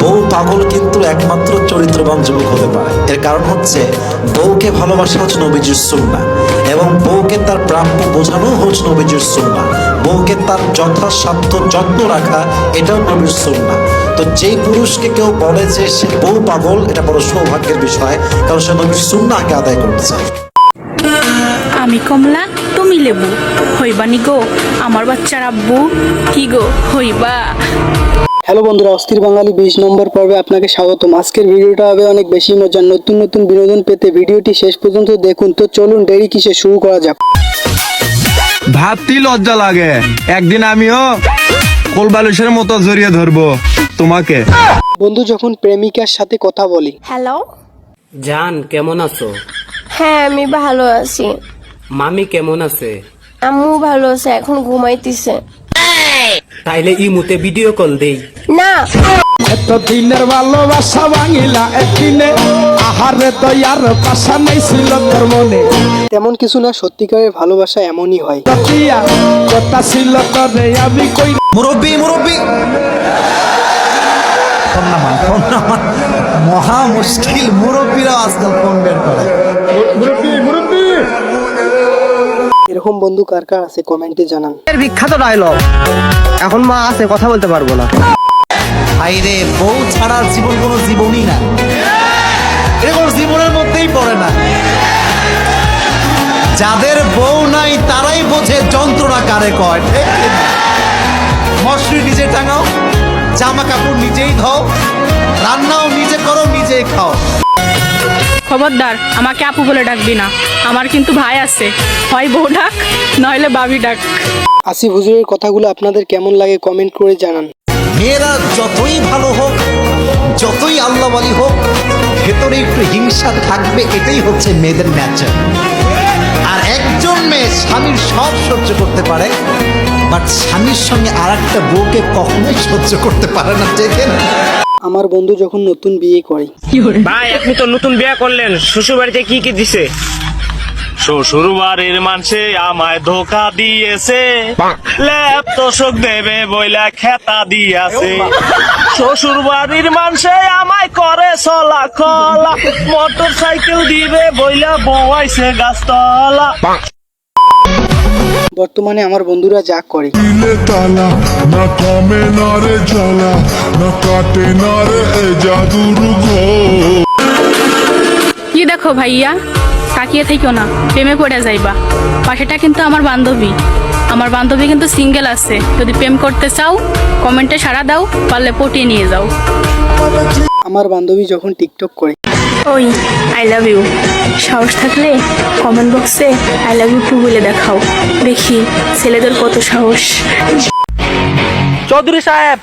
বউ পাগল কিন্তু একমাত্র চরিত্রবান যুবক হতে পারে। এর কারণ হচ্ছে, বউকে ভালোবাসা হচ্ছে নবীজির সুন্না এবং বউকে তার প্রাপ্য বোঝানো হচ্ছে নবীজির সুন্না বউকে তার যথাসাধ্য যত্ন রাখা, এটাও নবীর সুন্না তো যেই পুরুষকে কেউ বলে যে সে বউ পাগল, এটা বড় সৌভাগ্যের বিষয়, কারণ সে নবীর সুন্না আগে আদায় চায়। আমি কমলা, তুমি লেবু। হইবা নি গো, আমার বাচ্চার আব্বু, কি গো, হইবা? হ্যালো বন্ধুরা অস্থির বাঙালি বিশ নম্বর পর্বে আপনাকে স্বাগতম। আজকের ভিডিওটা হবে অনেক বেশি মজার নতুন নতুন বিনোদন পেতে ভিডিওটি শেষ পর্যন্ত দেখুন। তো চলুন দেরি কিসে শুরু করা যাক। ভাবতেই লজ্জা লাগে। একদিন আমিও কোলবালিশের মতো জড়িয়ে ধরবো তোমাকে। বন্ধু যখন প্রেমিকার সাথে কথা বলি। হ্যালো? জান কেমন আছো? হ্যাঁ আমি ভালো আছি। মামি কেমন আছে? আম্মু ভালো আছে এখন ঘুমাইতেছে। তাইলে ইমুতে ভিডিও কল দেই। না। এতদিনের ভালোবাসা ভাঙিলা একদিনে। আহারে দয়ার পাশা নেই ছিল তোর মনে। তেমন কিছু না সত্যিকারের ভালোবাসা এমনই হয়। কথা ছিল তোরে আমি কই মুরব্বী মুরব্বী। মহা মুশকিল মুরব্বীরাও আজকাল ফোন বের করে। এরকম বন্ধু কার কার আছে কমেন্টে জানান। বিখ্যাত ডায়লগ এখন মা আছে কথা বলতে পারব না। আইরে বউ ছাড়া জীবন কোনো জীবনই না। এরকম জীবনের মধ্যেই পড়ে না। যাদের বউ নাই তারাই বোঝে যন্ত্রণা কারে কয়। মশরি নিজে টাঙাও জামা কাপড় নিজেই ধও রান্নাও নিজে করো নিজেই খাও। খবরদার আমাকে আপু বলে ডাকবি না। আমার কিন্তু ভাই আছে। হয় বউ ডাক নইলে বাবি ডাক। আসিফ হুজুরের কথাগুলো আপনাদের কেমন লাগে কমেন্ট করে জানান। মেয়েরা যতই ভালো হোক যতই আল্লাহওয়ালি হোক ভেতরে একটু হিংসা থাকবে এটাই হচ্ছে মেয়েদের ন্যাচার আর একজন মেয়ে স্বামীর সব সহ্য করতে পারে বাট স্বামীর সঙ্গে আর একটা বউকে কখনোই সহ্য করতে পারে না দেখেন আমার বন্ধু যখন নতুন বিয়ে করে। ভাই আপনি তো নতুন বিয়ে করলেন। শ্বশুর বাড়িতে কি কি দিছে? শ্বশুর বাড়ির মানুষে আমায় ধোকা দিয়েছে। ল্যাপ তোষক দেবে বইলা খেতা দিয়াছে। শ্বশুর বাড়ির মানুষে আমায় করে চলা কলা। মোটর সাইকেল দিবে বইলা বওয়াইছে গাছতলা। বর্তমানে আমার বন্ধুরা যা করে। তালা না কমে না রে জ্বালা না কাটে না রে জাদুর কি দেখো ভাইয়া? তাকিয়ে থেকো না প্রেমে পড়ে যাইবা। পাশেটা কিন্তু আমার বান্ধবী। আমার বান্ধবী কিন্তু সিঙ্গেল আছে। যদি প্রেম করতে চাও কমেন্টে সাড়া দাও পারলে পটিয়ে নিয়ে যাও। আমার বান্ধবী যখন টিকটক করে ওই আই লাভ ইউ সাহস থাকলে কমেন্ট বক্সে আই লাভ ইউ টু বলে দেখাও। দেখি ছেলেদের কত সাহস। চৌধুরী সাহেব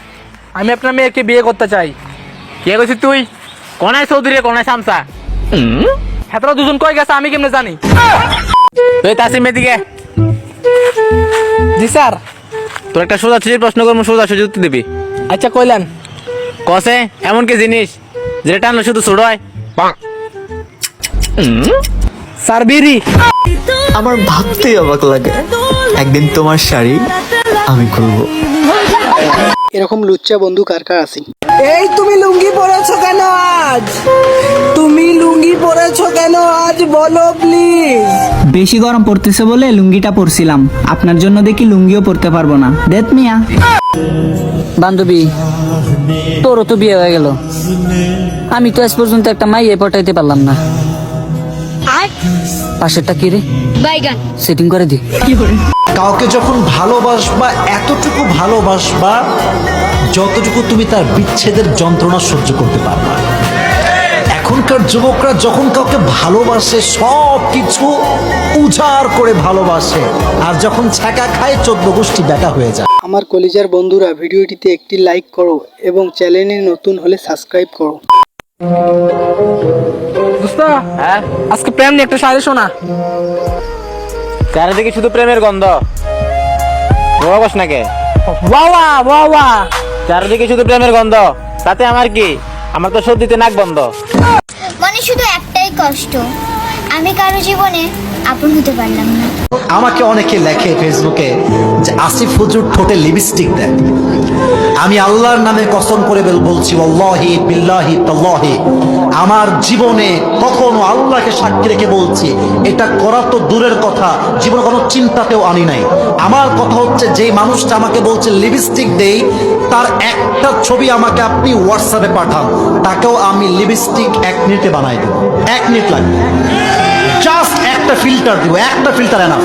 আমি আপনার মেয়েকে বিয়ে করতে চাই। কে কইছিস তুই? কোনায় চৌধুরী কোনায় শামসা? হ্যাঁ তোরা দুজন কই গেছে আমি কেমনে জানি? তুই তাসিম এদিকে। জি স্যার। তোর একটা সোজা সুজির প্রশ্ন করব সোজা সুজি উত্তর দিবি। আচ্ছা কইলেন। কসে এমন কি জিনিস? যেটা টানলে শুধু ছোট হয়। স্যার বিড়ি আমার ভাবতেই অবাক লাগে। একদিন তোমার শাড়ি আমি খুলবো। এরকম লুচ্চা বন্ধু কার কার আছে? এই তুমি লুঙ্গি পরেছো কেন আজ? তুমি লুঙ্গি পরেছো কেন আজ? বলো প্লিজ বেশি গরম পড়তেছে বলে লুঙ্গিটা পরছিলাম। আপনার জন্য দেখি লুঙ্গিও পরতে পারব না। দেত মিয়া। বান্ধবী তোরও তো বিয়ে হয়ে গেল। আমি তো আজ পর্যন্ত একটা মাইয়ে পটাইতে পারলাম না। পাশেরটা কি রে? সেটিং করে দি। কাউকে যখন ভালোবাসবা এতটুকু ভালোবাসবা যতটুকু তুমি তার বিচ্ছেদের যন্ত্রণা সহ্য করতে পারবা। এখনকার যুবকরা যখন কাউকে ভালোবাসে সব কিছু উজাড় করে ভালোবাসে। আর যখন ছ্যাঁকা খায় চোদ্দ গোষ্ঠী ব্যাটা হয়ে যায়। আমার কলিজার বন্ধুরা ভিডিওটিতে একটি লাইক করো এবং চ্যানেলে নতুন হলে সাবস্ক্রাইব করো। দোস্ত আজকে প্রেম নিয়ে একটা শাড়ি শোনা। চারিদিকে শুধু প্রেমের গন্ধ। বস নাকে? বাবা বাবা চারিদিকে শুধু প্রেমের গন্ধ। তাতে আমার কি? আমার তো সর্দিতে নাক বন্ধ। মানে শুধু একটাই কষ্ট। আমি কারও জীবনে আপন হতে পারলাম না। আমাকে অনেকে লেখে ফেসবুকে যে আসিফ হুজুর ঠোঁটে লিপস্টিক দেয়। আমি আল্লাহর নামে কসম করে বেল- বলছি আল্লাহি বিল্লাহি তাল্লাহি। আমার জীবনে কখনো আল্লাহকে সাক্ষী রেখে বলছি, এটা করা তো দূরের কথা, জীবনে কোনো চিন্তাতেও আনি নাই। আমার কথা হচ্ছে যে মানুষটা আমাকে বলছে লিপস্টিক দেই, তার একটা ছবি আমাকে আপনি হোয়াটসঅ্যাপে পাঠান, তাকেও আমি লিপস্টিক এক মিনিটে বানাই দেবো। এক মিনিট লাগবে। জাস্ট একটা ফিল্টার দিব একটা ফিল্টার এনাফ